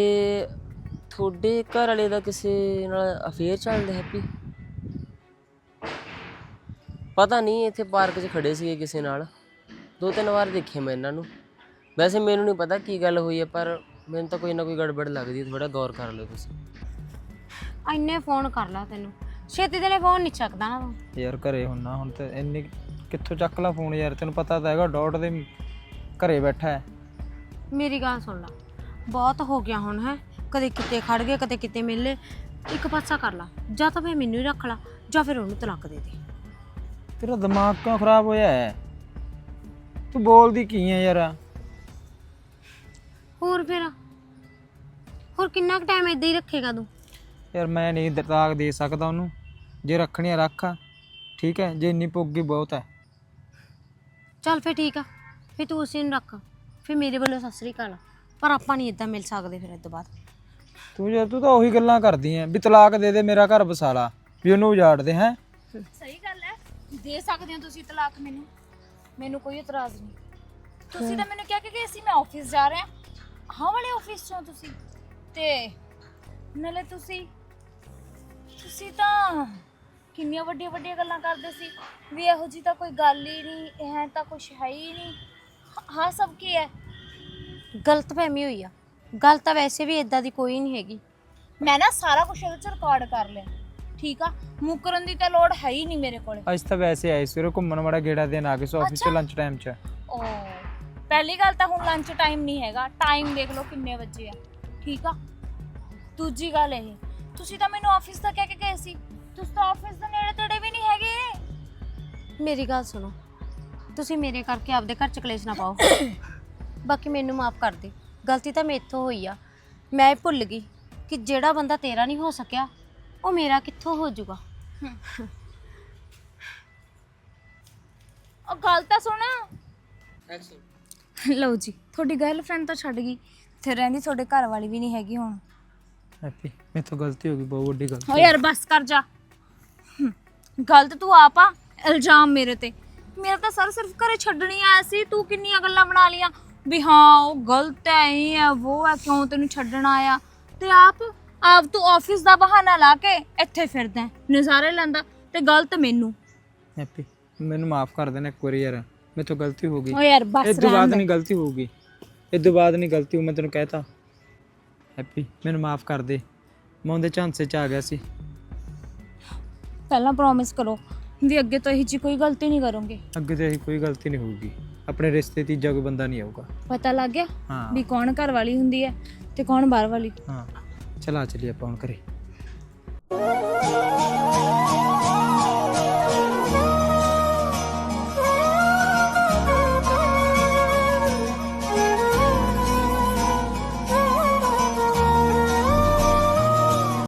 ਤੁਹਾਡੇ ਘਰ ਵਾਲੇ ਦਾ ਕਿਸੇ ਨਾਲ ਅਫੇਅਰ ਚੱਲਦਾ ਹੈਪੀ ਪਤਾ ਨਹੀਂ ਇੱਥੇ ਪਾਰਕ 'ਚ ਖੜੇ ਸੀਗੇ ਕਿਸੇ ਨਾਲ। ਦੋ ਤਿੰਨ ਵਾਰ ਦੇਖੇ ਮੈਂ ਇਹਨਾਂ ਨੂੰ। ਵੈਸੇ ਮੈਨੂੰ ਨਹੀਂ ਪਤਾ ਕੀ ਗੱਲ ਹੋਈ ਹੈ ਪਰ ਮੈਨੂੰ ਤਾਂ ਕੋਈ ਨਾ ਕੋਈ ਗੜਬੜ ਲੱਗਦੀ ਹੈ ਥੋੜਾ ਗੌਰ ਕਰ ਲਿਓ ਤੁਸੀਂ। ਇੰਨੇ ਫੋਨ ਕਰ ਲਾ ਤੈਨੂੰ। ਛੇਤੀ ਦੇ ਨੇ ਫੋਨ ਨਹੀਂ ਚੱਕਦਾ ਨਾ ਤੂੰ। ਯਾਰ ਘਰੇ ਹੁੰਨਾ ਹੁਣ ਤੇ ਇੰਨੀ ਕਿੱਥੋਂ ਚੱਕ ਲਾ ਫੋਨ ਯਾਰ? ਤੈਨੂੰ ਪਤਾ ਤਾਂ ਹੈਗਾ ਡਾਟ ਦੇ ਘਰੇ ਬੈਠਾ ਹੈ। ਮੇਰੀ ਗੱਲ ਸੁਣ ਲਾ। ਬਹੁਤ ਹੋ ਗਿਆ ਹੁਣ ਹੈ? ਕਦੇ ਕਿਤੇ ਖੜ ਗਏ ਕਦੇ ਕਿਤੇ ਮਿਲੇ ਇੱਕ ਪਾਸਾ ਕਰ ਲਾ ਜਾਂ ਤਾਂ ਫੇ ਮੈਨੂੰ ਹੀ ਰੱਖ ਲਾ ਜਾਂ ਫਿਰ ਉਹਨੂੰ ਤਲਾਕ ਦੇ ਦੇ। ਤੇਰਾ ਦਿਮਾਗ ਕਿਉਂ ਖਰਾਬ ਹੋਇਆ ਹੈ? ਤੂੰ ਬੋਲਦੀ ਕੀ ਹੈ ਯਾਰ? ਹੋਰ ਫਿਰ? ਹੋਰ ਕਿੰਨਾ ਕੁ ਟਾਈਮ ਇਦਾਂ ਹੀ ਰੱਖੇਗਾ ਤੂੰ? ਯਾਰ ਮੈਂ ਨਹੀਂ ਦਰਤਾਕ ਦੇ ਸਕਦਾ ਉਹਨੂੰ। ਜੇ ਰੱਖਣੀ ਆ ਰੱਖ। ਠੀਕ ਹੈ ਜੇ ਇੰਨੀ ਪੁੱਗੀ ਬਹੁਤ ਹੈ। ਚੱਲ ਫੇ ਠੀਕ ਆ ਫੇ ਤੂੰ ਉਸੇ ਨੂੰ ਰੱਖ। ਫੇ ਮੇਰੇ ਵੱਲੋਂ ਸਤਿ ਸ੍ਰੀ ਅਕਾਲ। ਪਰ ਆਪਾਂ ਨਹੀਂ ਇਦਾਂ ਮਿਲ ਸਕਦੇ ਫਿਰ ਇਸ ਤੋਂ ਬਾਅਦ। ਤੂੰ ਯਾਰ ਤੂੰ ਤਾਂ ਉਹੀ ਗੱਲਾਂ ਕਰਦੀ ਐ, ਵੀ ਤਲਾਕ ਦੇ ਦੇ ਮੇਰਾ ਘਰ ਵਸਾ ਲਾ ਵੀ ਉਹਨੂੰ ਉਜਾੜ ਦੇ ਹੈ? ਸਹੀ ਗੱਲ ਹੈ ਦੇ ਸਕਦੇ ਹੋ ਤੁਸੀਂ ਤਲਾਕ ਮੈਨੂੰ? ਮੈਨੂੰ ਕੋਈ ਇਤਰਾਜ਼ ਨਹੀਂ। ਤੁਸੀਂ ਤਾਂ ਮੈਨੂੰ ਕਿਹਾ ਕਿ ਗਏ ਸੀ ਮੈਂ ਆਫਿਸ ਜਾ ਰਿਹਾ। ਹਾਂ ਵਾਲੇ ਆਫਿਸ ਚੋਂ ਤੁਸੀਂ। ਤੇ ਨਾਲੇ ਤੁਸੀਂ ਤੁਸੀਂ ਤਾਂ ਕਿੰਨੀਆਂ ਵੱਡੀਆਂ ਵੱਡੀਆਂ ਗੱਲਾਂ ਕਰਦੇ ਸੀ, ਵੀ ਇਹੋ ਜੀ ਤਾਂ ਕੋਈ ਗੱਲ ਹੀ ਨਹੀਂ, ਇਹ ਤਾਂ ਕੁਝ ਹੈ ਹੀ ਨਹੀਂ। ਹਾਂ- ਸਭ ਕੀ ਹੈ ਗਲਤ ਫਹਿਮੀ ਹੋਈ ਆ। ਗੱਲ ਤਾਂ ਵੈਸੇ ਵੀ ਇਦਾਂ ਦੀ ਕੋਈ ਨਹੀਂ ਹੈਗੀ। ਮੈਂ ਨਾ ਸਾਰਾ ਕੁਝ ਇਹਦੇ ਚ ਰਿਕਾਰਡ ਕਰ ਲਿਆ। ਠੀਕ ਆ? ਮੁਕਰਨ ਦੀ ਤਾਂ ਲੋੜ ਹੈ ਹੀ ਨਹੀਂ ਮੇਰੇ ਕੋਲੇ। ਅੱਜ ਤਾਂ ਵੈਸੇ ਆਏ ਸੀ ਉਹ ਘੁੰਮਣ ਵਾਲਾ ਗੇੜਾ ਦੇਣ ਆ ਗਏ ਸੋ ਆਫਿਸ ਚ ਲੰਚ ਟਾਈਮ ਚ। ਓ ਪਹਿਲੀ ਗੱਲ ਤਾਂ ਹੁਣ ਲੰਚ ਟਾਈਮ ਨਹੀਂ ਹੈਗਾ। ਟਾਈਮ ਦੇਖ ਲਓ ਕਿੰਨੇ ਵਜੇ ਆ। ਠੀਕ ਆ? ਦੂਜੀ ਗੱਲ ਇਹ ਤੁਸੀਂ ਤਾਂ ਮੈਨੂੰ ਆਫਿਸ ਦਾ ਕਹਿ ਕੇ ਗਏ ਸੀ। ਤੁਸੀਂ ਤਾਂ ਆਫਿਸ ਦੇ ਨੇੜੇ ਤੇੜੇ ਵੀ ਨਹੀਂ ਹੈਗੇ। ਮੇਰੀ ਗੱਲ ਸੁਣੋ। ਤੁਸੀਂ ਮੇਰੇ ਕਰਕੇ ਆਪਦੇ ਘਰ ਚ ਕਲੇਸ਼ ਨਾ ਪਾਓ। ਬਾਕੀ ਮੈਨੂੰ ਮਾਫ ਕਰ ਦੇ। ਗਲਤੀ ਤਾਂ ਮੇਥੋਂ ਹੋਈ ਆ। ਮੈਂ ਇਹ ਭੁੱਲ ਗਈ ਕਿ ਜਿਹੜਾ ਬੰਦਾ ਤੇਰਾ ਨਹੀਂ ਹੋ ਸਕਿਆ ਉਹ ਮੇਰਾ ਕਿੱਥੋਂ ਹੋ ਜਾਊਗਾ? ਉਹ ਗੱਲ ਤਾਂ ਸੁਣ। ਲਓ ਜੀ ਤੁਹਾਡੀ ਗਰਲਫ੍ਰੈਂਡ ਤਾਂ ਛੱਡ ਗਈ। ਤੇ ਰਹਿੰਦੀ ਤੁਹਾਡੇ ਘਰ ਵਾਲੀ ਵੀ ਨਹੀਂ ਹੈਗੀ ਹੁਣ। ਹੈਪੀ ਮੇਥੋਂ ਗਲਤੀ ਹੋ ਗਈ ਬਹੁਤ ਵੱਡੀ ਗਲਤੀ ਓ ਯਾਰ ਬਸ ਕਰ ਜਾ। ਹਮ, ਗਲਤ ਤੂੰ ਆਪ ਆ ਇਲਜ਼ਾਮ ਮੇਰੇ ਤੇ। ਮੇਰਾ ਤਾਂ ਸਰ ਸਿਰਫ ਘਰੇ ਛੱਡਣੀ ਆਇਆ ਸੀ ਤੂੰ ਕਿੰਨੀਆਂ ਗੱਲਾਂ ਬਣਾ ਲੀਆਂ ਵੀ ਹਾਂ ਉਹ ਗਲਤ ਹੈ ਇਹ ਹੈ ਉਹ ਹੈ ਕਿਉਂ ਤੈਨੂੰ ਛੱਡਣ ਆਇਆ? ਤੇ ਆਪ ਆਪ ਤੂੰ ਆਫਿਸ ਦਾ ਬਹਾਨਾ ਲਾ ਕੇ ਇੱਥੇ ਫਿਰਦਾ ਹੈ, ਨਜ਼ਾਰੇ ਲੈਂਦਾ ਤੇ ਗਲਤ ਮੈਨੂੰ। ਹੈਪੀ ਮੈਨੂੰ ਮਾਫ ਕਰ ਦੇਣਾ ਇੱਕ ਵਾਰੀ ਯਾਰ ਮੇਥੋਂ ਗਲਤੀ ਹੋ ਗਈ। ਓ ਯਾਰ ਬਸ ਤੋਂ ਬਾਅਦ ਰਹਿਣ ਦੇ। ਨਹੀਂ ਗਲਤੀ ਹੋਊਗੀ ਇਸ ਤੋਂ ਬਾਅਦ ਨਹੀਂ ਗਲਤੀ ਮੈਂ ਤੈਨੂੰ ਕਹਿਤਾ। ਹੈਪੀ ਮੈਨੂੰ ਮਾਫ ਕਰ ਦੇ। ਮੈਂ ਉਹਦੇ ਝਾਂਸੇ ਚ ਆ ਗਿਆ ਸੀ। ਪਹਿਲਾਂ ਪ੍ਰੋਮਿਸ ਕਰੋ ਵੀ ਅੱਗੇ ਤੋਂ ਇਹੀ ਜੀ ਕੋਈ ਗਲਤੀ ਨਹੀਂ ਕਰੋਗੇ। ਅੱਗੇ ਤੇ ਇਹੀ ਕੋਈ ਗਲਤੀ ਨਹੀਂ ਹੋਊਗੀ। ਆਪਣੇ ਰਿਸ਼ਤੇ ਤੀਜਾ ਕੋਈ ਬੰਦਾ ਨਹੀਂ ਆਊਗਾ। ਪਤਾ ਲੱਗ ਗਿਆ ਹਾਂ। ਵੀ ਕੌਣ ਘਰ ਵਾਲੀ ਹੁੰਦੀ ਹੈ ਤੇ ਕੌਣ ਬਾਹਰ ਵਾਲੀ ਹਾਂ। ਚਲਾ ਚਲੀ ਆਪਾਂ ਹੁਣ ਘਰੇ।